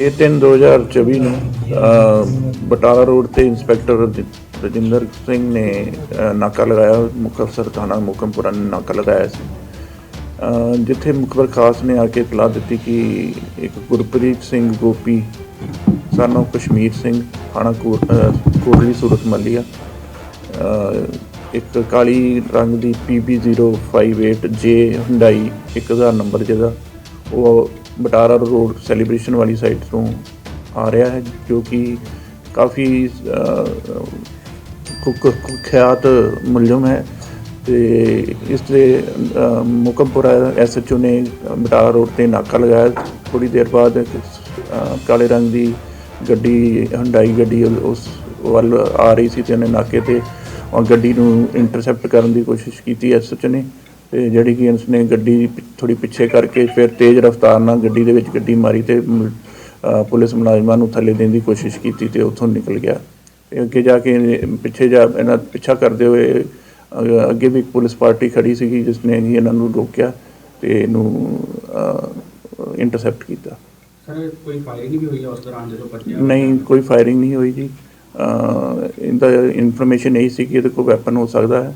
ਇਹ ਤਿੰਨ 2024 ਨੂੰ ਅ, ਬਟਾਲਾ ਰੋਡ ਤੇ ਇੰਸਪੈਕਟਰ ਰਜਿੰਦਰ ਸਿੰਘ ਨੇ ਨਾਕਾ ਲਗਾਇਆ ਮੁੱਖ ਅਫਸਰ ਥਾਣਾ ਮੁਕਮਪੁਰਾ ਨੇ ਨਾਕਾ ਲਗਾਇਆ ਸੀ। ਜਿੱਥੇ ਮੁਖਬਰ ਖਾਸ ਨੇ ਆ ਕੇ ਇਤਲਾਹ ਦਿੱਤੀ ਕਿ ਇੱਕ ਗੁਰਪ੍ਰੀਤ ਸਿੰਘ ਗੋਪੀ ਸਾਨੂੰ ਕਸ਼ਮੀਰ ਸਿੰਘ ਥਾਣਾ ਕੋਟਲੀ ਸੂਰਤ ਮੱਲੀਆ ਇੱਕ ਕਾਲੀ ਰੰਗ ਦੀ PB058J ਹੁੰਡਾਈ 1000 ਨੰਬਰ ਜਿਹਦਾ ਉਹ ਬਟਾਰਾ ਰੋਡ ਸੈਲੀਬ੍ਰੇਸ਼ਨ ਵਾਲੀ ਸਾਈਡ ਤੋਂ ਆ ਰਿਹਾ ਹੈ ਜੋ ਕਿ ਕਾਫੀ ਕੁ- ਕੁਖਿਆਤ ਮੁਲਜ਼ਮ ਹੈ ਤੇ ਇਸ ਦੇ ਅ, ਮੁਕਮਪੁਰਾ ਐਸਐਚਓ ਨੇ ਬਟਾਰਾ ਰੋਡ ਤੇ ਨਾਕਾ ਲਗਾਇਆ। ਥੋੜੀ ਦੇਰ ਬਾਅਦ ਕਾਲੇ ਰੰਗ ਦੀ ਗੱਡੀ ਹੰਡਾਈ ਗੱਡੀ ਉਸ ਵੱਲ ਆ ਰਹੀ ਸੀ ਤੇ ਉਹਨੇ ਨਾਕੇ ਤੇ ਔਰ ਗੱਡੀ ਨੂੰ ਇੰਟਰਸੈਪਟ ਕਰਨ ਦੀ ਕੋਸ਼ਿਸ਼ ਕੀਤੀ ਐਸਐਚਓ ਨੇ। ਤੇ ਜਿਹੜੀ ਕਿ ਉਸਨੇ ਗੱਡੀ ਥੋੜੀ ਪਿੱਛੇ ਕਰਕੇ ਫਿਰ ਤੇਜ਼ ਰਫ਼ਤਾਰ ਨਾਲ ਗੱਡੀ ਦੇ ਵਿੱਚ ਗੱਡੀ ਮਾਰੀ ਤੇ ਪੁਲਿਸ ਮੁਲਾਜ਼ਮਾਂ ਨੂੰ ਥੱਲੇ ਦੇਣ ਦੀ ਕੋਸ਼ਿਸ਼ ਕੀਤੀ ਤੇ ਉੱਥੋਂ ਨਿਕਲ ਗਿਆ। ਤੇ ਅੱਗੇ ਜਾ ਕੇ ਪਿੱਛੇ ਜਾ ਇਹਨਾਂ ਪਿੱਛਾ ਕਰਦੇ ਹੋਏ ਅੱਗੇ ਵੀ ਇੱਕ ਪੁਲਿਸ ਪਾਰਟੀ ਖੜੀ ਸੀਗੀ ਜਿਸ ਨੇ ਇਹਨਾਂ ਨੂੰ ਰੋਕਿਆ ਤੇ ਇਹਨੂੰ ਇੰਟਰਸੈਪਟ ਕੀਤਾ। ਸਰ ਕੋਈ ਫਾਇਰਿੰਗ ਵੀ ਹੋਈ ਹੈ ਉਸ ਦੌਰਾਨ ਜਦੋਂ ਭੱਜਿਆ ਨਹੀਂ ਕੋਈ ਫਾਇਰਿੰਗ ਨਹੀਂ ਹੋਈ ਜੀ। ਇਹਦਾ ਇਨਫੋਰਮੇਸ਼ਨ ਇਹ ਸੀ ਕਿ ਇਹਦੇ ਕੋਲ ਵੈਪਨ ਹੋ ਸਕਦਾ ਹੈ।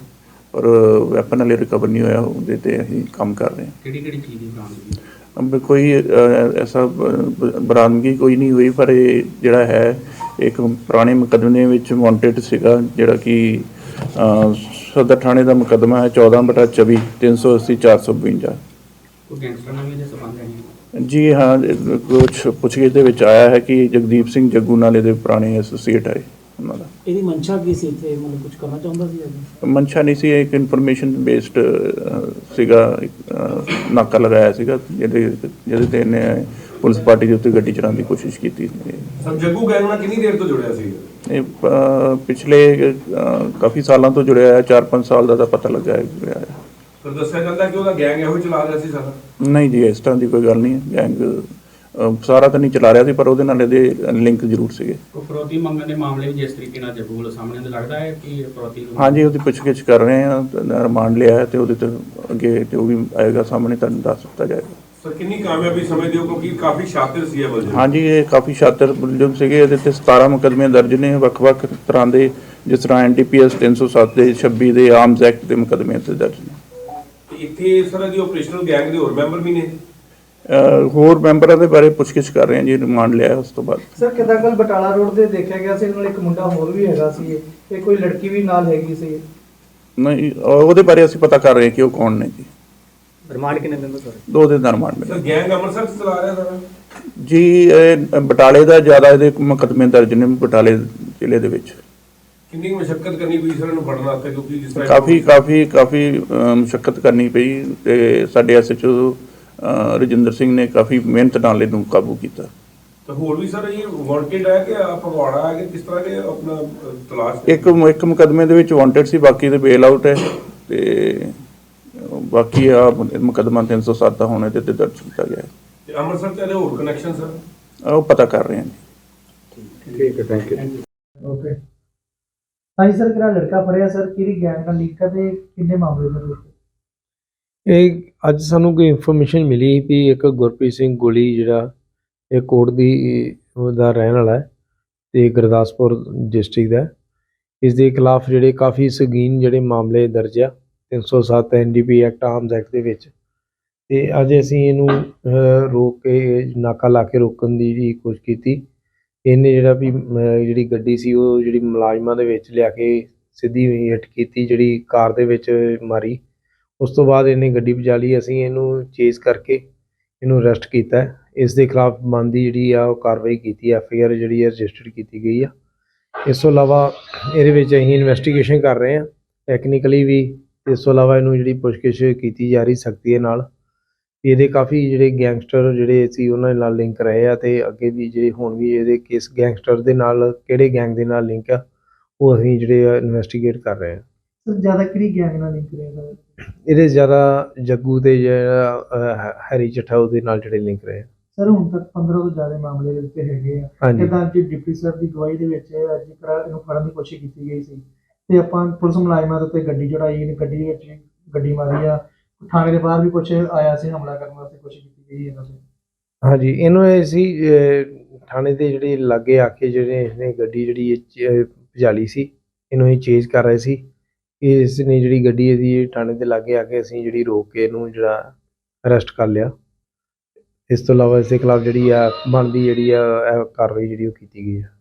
ਪਰ ਵੈਪਨ ਹਲੇ ਰਿਕਵਰ ਨਹੀਂ ਹੋਇਆ ਉਹਦੇ ਤੇ ਅਸੀਂ ਕੰਮ ਕਰ ਰਹੇ ਹਾਂ। ਕਿਹੜੀ ਕਿਹੜੀ ਚੀਜ਼ ਦੀ ਬਰਾਮਦਗੀ ਅੰਬ ਕੋਈ ਅ, ਐਸਾ ਬ- ਬਰਾਮਦਗੀ ਕੋਈ ਨਹੀਂ ਹੋਈ ਪਰ ਇਹ ਜਿਹੜਾ ਹੈ ਇੱਕ ਪੁਰਾਣੇ ਮੁਕੱਦਮੇ ਵਿੱਚ ਵਾਂਟਡ ਸੀਗਾ ਜਿਹੜਾ ਕਿ ਅ, ਸਦਰ ਥਾਣੇ ਦਾ ਮੁਕੱਦਮਾ ਹੈ 14 ਬਟਾ 24 380 452 ਕੋਈ ਗੈਂਗਸਟਰ ਨਾਲ ਵੀ ਇਹਦੇ ਸੰਬੰਧ ਹੈ ਜੀ ਹਾਂ ਕੁਝ ਪੁੱਛਗਿੱਛ ਦੇ ਵਿੱਚ ਆਇਆ ਹੈ ਕਿ ਜਗਦੀਪ ਸਿੰਘ ਜੱਗੂ ਨਾਲ ਇਹਦੇ ਪੁਰਾਣੇ ਐਸੋਸੀਏਟ ਹੈ ਉਹਨਾਂ ਦਾ। ਇਹਦੀ ਮਨਸ਼ਾ ਕੀ ਸੀ ਇੱਥੇ? ਮਤਲਬ ਕੁਝ ਕਰਨਾ ਚਾਹੁੰਦਾ ਸੀ ਇਹ ਮਨਸ਼ਾ ਨਹੀਂ ਸੀ ਇਹ ਇੱਕ ਇਨਫੋਰਮੇਸ਼ਨ ਬੇਸਡ ਸੀਗਾ ਨਾਕਾ ਲਗਾਇਆ ਸੀਗਾ ਜਿਹਦੇ ਜਿਹਦੇ ਤੇ ਇਹਨੇ ਪੁਲਿਸ ਪਾਰਟੀ ਦੇ ਉੱਤੇ ਗੱਡੀ ਚਲਾਉਣ ਦੀ ਕੋਸ਼ਿਸ਼ ਕੀਤੀ ਸੀ। ਸਰ ਜੱਗੂ ਗੈਂਗ ਨਾਲ ਕਿੰਨੀ ਦੇਰ ਤੋਂ ਜੁੜਿਆ ਸੀ? ਇਹ ਪਿਛਲੇ ਕਾਫੀ ਸਾਲਾਂ ਤੋਂ ਜੁੜਿਆ ਹੈ 4-5 ਸਾਲ ਦਾ ਤਾਂ ਪਤਾ ਲੱਗਾ ਹੈ ਜੁੜਿਆ ਹੈ ਫਿਰ ਦੱਸਿਆ ਜਾਂਦਾ ਕਿ ਉਹਦਾ ਗੈਂਗ ਇਹੋ ਹੀ ਚਲਾ ਰਿਹਾ ਸੀ ਸਾਰਾ? ਨਹੀਂ ਜੀ ਇਸ ਤਰ੍ਹਾਂ ਦੀ ਕੋਈ ਗੱਲ ਨਹੀਂ ਹੈ। ਗੈਂਗ ਸਾਰਾ ਤਾਂ ਨਹੀਂ ਚਲਾ ਰਿਹਾ ਸੀ ਪਰ ਉਹਦੇ ਨਾਲ ਇਹਦੇ ਲਿੰਕ ਜ਼ਰੂਰ ਸੀਗੇ। ਫਰੋਤੀ ਮੰਗਣ ਦੇ ਮਾਮਲੇ ਵੀ ਜਿਸ ਤਰੀਕੇ ਨਾਲ ਜੱਗੂ ਵੱਲੋਂ ਸਾਹਮਣੇ ਆਉਂਦੇ ਲੱਗਦਾ ਹੈ ਕਿ ਫਰੋਤੀ ਨੂੰ- ਹਾਂਜੀ ਉਹਦੀ ਪੁੱਛਗਿੱਛ ਕਰ ਰਹੇ ਹਾਂ ਰਿਮਾਂਡ ਲਿਆ ਹੈ ਤੇ ਉਹਦੇ ਤੇ ਅੱਗੇ ਜੋ ਵੀ ਆਏਗਾ ਸਾਹਮਣੇ ਤੁਹਾਨੂੰ ਦੱਸ ਦਿੱਤਾ ਜਾਏਗਾ। ਸਰ ਕਿੰਨੀ ਕਾਮਯਾਬੀ ਸਮਝਦੇ ਹੋ ਕਿਉਂਕਿ ਕਾਫੀ ਸ਼ਾਤਿਰ ਸੀ ਇਹ ਵਜੇ ਹਾਂਜੀ ਇਹ ਕਾਫੀ ਸ਼ਾਤਰ ਮੁਲਜ਼ਮ ਸੀਗੇ ਇਹਦੇ ਤੇ 17 ਮੁਕੱਦਮੇ ਦਰਜ ਨੇ ਵੱਖ-ਵੱਖ ਤਰ੍ਹਾਂ ਦੇ ਜਿਸ ਤਰ੍ਹਾਂ ਐਨਡੀਪੀਐਸ 307 ਦੇ 26 ਦੇ ਆਰਮਸ ਐਕਟ ਦੇ ਮੁਕੱਦਮੇ ਤੇ ਦਰਜ ਨੇ। ਇੱਥੇ ਸਰ ਇਹਦੀ ਆਪਰੇਸ਼ਨਲ ਗੈਂਗ ਦੇ ਹੋਰ ਮੈਂਬਰ ਵੀ ਨੇ? ਹੋਰ ਮੈਂਬਰਾਂ ਦੇ ਬਾਰੇ ਪੁੱਛਗਿੱਛ ਕਰ ਰਹੇ ਹਾਂ ਜੀ ਰਿਮਾਂਡ ਲਿਆ ਉਸ ਤੋਂ ਬਾਅਦ। ਸਰ ਕਿਦਾਂ ਕੱਲ ਬਟਾਲਾ ਰੋਡ ਤੇ ਦੇਖਿਆ ਗਿਆ ਸੀ ਇਹਨਾਂ ਨਾਲ ਇੱਕ ਮੁੰਡਾ ਹੋਰ ਵੀ ਹੈਗਾ ਸੀ ਇਹ ਇਹ ਕੋਈ ਲੜਕੀ ਵੀ ਨਾਲ ਹੈਗੀ ਸੀ? ਨਹੀਂ ਉਹਦੇ ਬਾਰੇ ਅਸੀਂ ਪਤਾ ਕਰ ਰਹੇ ਹਾਂ ਕਿ ਉਹ ਕੌਣ ਨੇ ਜੀ। ਰਿਮਾਂਡ ਕਿੰਨੇ ਦਿਨ ਦਾ ਸਰ? ਦੋ ਦਿਨ ਦਾ ਰਿਮਾਂਡ ਸਰ ਮਿਲਿਆ ਗੈਂਗ ਅੰਮ੍ਰਿਤਸਰ ਚਲਾ ਰਿਹਾ ਸਾਰਾ? ਜੀ ਇਹ ਬਟਾਲੇ ਦਾ ਜ਼ਿਆਦਾ ਇਹਦੇ ਮੁਕੱਦਮੇ ਦਰਜ ਨੇ ਬਟਾਲੇ ਜ਼ਿਲ੍ਹੇ ਦੇ ਵਿੱਚ। ਕਿੰਨੀ ਮਸ਼ੱਕਤ ਕਰਨੀ ਪਈ ਸਰ ਇਹਨੂੰ ਫੜਨ ਵਾਸਤੇ ਕਿਉਂਕਿ ਜਿਸ ਤਰ੍ਹਾਂ ਕਾਫੀ ਕਾਫੀ ਕਾਫੀ ਮੁਸ਼ਕਲ ਕਰਨੀ ਪਈ ਤੇ ਸਾਡੇ ਐਸਐਚਓ ਰਜਿੰਦਰ ਸਿੰਘ ਨੇ ਕਾਫੀ ਮਿਹਨਤ ਨਾਲ ਇਹਨੂੰ ਕਾਬੂ ਕੀਤਾ। ਤਾਂ ਹੋਰ ਵੀ ਸਰ ਇਹ ਵਾਂਟਡ ਹੈ ਕਿ ਹੈ ਕਿ ਕਿਸ ਤਰ੍ਹਾਂ ਦੇ ਆਪਣਾ ਤਲਾਸ਼ ਇੱਕ ਇੱਕ ਮੁਕੱਦਮੇ ਦੇ ਵਿੱਚ ਵਾਂਟਡ ਸੀ ਬਾਕੀ ਦੇ ਬੇਲ ਆਊਟ ਹੈ ਤੇ ਬਾਕੀ ਆ ਮੁਕੱਦਮਾ 307 ਦਾ ਹੁਣ ਤੇ ਦਰਜ ਕੀਤਾ ਗਿਆ ਹੈ। ਤੇ ਅੰਮ੍ਰਿਤਸਰ ਤੇ ਇਹਦੇ ਹੋਰ ਕਨੈਕਸ਼ਨ ਸਰ? ਉਹ ਪਤਾ ਕਰ ਰਹੇ ਹਾਂ ਜੀ। ਓਕੇ ਹਾਂਜੀ ਸਰ ਕਿਹੜਾ ਲੜਕਾ ਫੜਿਆ ਸਰ? ਕਿਹੜੀ ਗੈਂਗ ਨਾਲ ਲਿੰਕ ਹੈ ਤੇ ਕਿੰਨੇ ਮਾਮਲੇ ਸਰ ਇਹ ਅੱਜ ਸਾਨੂੰ ਕੋਈ ਇਨਫੋਰਮੇਸ਼ਨ ਮਿਲੀ ਵੀ ਇੱਕ ਗੁਰਪ੍ਰੀਤ ਸਿੰਘ ਗੋਲੀ ਜਿਹੜਾ ਇਹ ਕੋਟ ਦੀ ਦਾ ਰਹਿਣ ਵਾਲਾ ਹੈ ਤੇ ਗੁਰਦਾਸਪੁਰ ਡਿਸਟ੍ਰਿਕਟ ਦਾ ਇਸ ਦੇ ਖਿਲਾਫ ਜਿਹੜੇ ਕਾਫੀ ਸੰਗੀਨ ਜਿਹੜੇ ਮਾਮਲੇ ਦਰਜ ਆ 307 ਐਨਡੀਪੀ ਐਕਟ ਆਰਮਸ ਐਕਟ ਦੇ ਵਿੱਚ। ਤੇ ਅੱਜ ਅਸੀਂ ਇਹਨੂੰ ਰੋਕ ਕੇ ਨਾਕਾ ਲਾ ਕੇ ਰੋਕਣ ਦੀ ਜਿਹੜੀ ਕੋਸ਼ਿਸ਼ ਕੀਤੀ। ਇਹਨੇ ਜਿਹੜਾ ਵੀ ਜਿਹੜੀ ਗੱਡੀ ਸੀ, ਉਹ ਜਿਹੜੀ ਮੁਲਾਜ਼ਮਾਂ ਦੇ ਵਿੱਚ ਲਿਆ ਕੇ ਸਿੱਧੀ ਹਿੱਟ ਕੀਤੀ, ਜਿਹੜੀ ਕਾਰ ਦੇ ਵਿੱਚ ਮਾਰੀ। ਉਸ ਤੋਂ ਬਾਅਦ ਇਹਨੇ ਗੱਡੀ ਭਜਾ ਲਈ, ਅਸੀਂ ਇਹਨੂੰ ਚੇਜ਼ ਕਰਕੇ ਇਹਨੂੰ ਅਰੈਸਟ ਕੀਤਾ। ਇਸ ਦੇ ਖਿਲਾਫ ਬਣਦੀ ਜਿਹੜੀ ਆ ਉਹ ਕਾਰਵਾਈ ਕੀਤੀ ਐਫ ਆਈ ਆਰ ਜਿਹੜੀ ਹੈ ਰਜਿਸਟਰਡ ਕੀਤੀ ਗਈ ਆ। ਇਸ ਤੋਂ ਇਲਾਵਾ ਇਹਦੇ ਵਿੱਚ ਅਸੀਂ ਇਨਵੈਸਟੀਗੇਸ਼ਨ ਕਰ ਰਹੇ ਹਾਂ ਟੈਕਨੀਕਲੀ ਵੀ ਇਸ ਤੋਂ ਇਲਾਵਾ ਇਹਨੂੰ ਜਿਹੜੀ ਪੁੱਛਗਿੱਛ ਕੀਤੀ ਜਾ ਰਹੀ ਸਖਤੀ ਦੇ ਨਾਲ। ਇਹਦੇ ਕਾਫੀ ਜਿਹੜੇ ਗੈਂਗਸਟਰ ਜਿਹੜੇ ਸੀ, ਉਹਨਾਂ ਨਾਲ ਲਿੰਕ ਰਹੇ ਆ ਤੇ ਅੱਗੇ ਵੀ ਜਿਹੜੇ ਹੁਣ ਵੀ ਇਹਦੇ ਕਿਸ ਗੈਂਗਸਟਰ ਦੇ ਨਾਲ, ਕਿਹੜੇ ਗੈਂਗ ਦੇ ਨਾਲ ਲਿੰਕ ਆ, ਉਹ ਅਸੀਂ ਜਿਹੜੇ ਇਨਵੈਸਟੀਗੇਟ ਕਰ ਰਹੇ ਹਾਂ ਸਰ ਜ਼ਿਆਦਾ ਕਿਹੜੀ ਗੈਂਗ ਨਾਲ ਲਿੰਕ ਰਿਹਾ ਸਰ ਇਹਦੇ ਜ਼ਿਆਦਾ ਜੱਗੂ ਤੇ ਜਿਹੜਾ ਅਹ, ਹੈਰੀ ਚੱਠਾ ਉਹਦੇ ਨਾਲ ਜਿਹੜੇ ਲਿੰਕ ਰਹੇ। ਸਰ ਹੁਣ ਤੱਕ 15 ਤੋਂ ਜ਼ਿਆਦਾ ਮਾਮਲੇ ਦੇ ਉੱਤੇ ਹੈਗੇ ਆ। ਹਾਂਜੀ। ਜਿੱਦਾਂ ਅੱਜ ਡਿਪਟੀ ਸਰ ਦੀ ਗਵਾਹੀ ਦੇ ਵਿੱਚ ਅੱਜ ਕਰਾ ਇਹਨੂੰ ਫੜਨ ਦੀ ਕੋਸ਼ਿਸ਼ ਕੀਤੀ ਗਈ ਸੀ। ਤੇ ਆਪਾਂ ਪੁਲਿਸ ਮੁਲਾਜ਼ਮਾਂ ਦੇ ਉੱਤੇ ਗੱਡੀ ਚੜਾਈ ਨੇ ਗੱਡੀ ਵਿੱਚ ਗੱਡੀ ਮਾਰੀ ਆ। ਥਾਣੇ ਦੇ ਬਾਹਰ ਵੀ ਕੁਝ ਆਇਆ ਸੀ ਹਮਲਾ ਕਰਨ ਵਾਸਤੇ ਕੋਸ਼ਿਸ਼ ਕੀਤੀ ਗਈ ਇਹਨਾਂ ਤੇ ਹਾਂਜੀ ਇਹਨੂੰ ਇਹ ਸੀ ਅਹ, ਥਾਣੇ ਦੇ ਜਿਹੜੇ ਲਾਗੇ ਆ ਕੇ ਜਿਹੜੇ ਇਹਨੇ ਗੱਡੀ ਜਿਹੜੀ ਇਹ 'ਚ, ਅਹ, ਭਜਾਲੀ ਸੀ ਇਹਨੂੰ ਇਹ ਚੇਜ਼ ਕਰ ਰਹੇ ਸੀ। ਇਸ ਨੇ ਜਿਹੜੀ ਗੱਡੀ ਇਹਦੀ ਥਾਣੇ ਦੇ ਲਾਗੇ ਆ ਕੇ ਅਸੀਂ ਜਿਹੜੀ ਰੋਕ ਕੇ ਇਹਨੂੰ ਜਿਹੜਾ ਅਰੈਸਟ ਕਰ ਲਿਆ। ਇਸ ਤੋਂ ਇਲਾਵਾ ਇਸ ਦੇ ਖਿਲਾਫ ਜਿਹੜੀ ਆ ਬਣਦੀ ਜਿਹੜੀ ਆ, ਇਹ ਕਾਰਵਾਈ ਜਿਹੜੀ ਉਹ ਕੀਤੀ ਗਈ ਆ।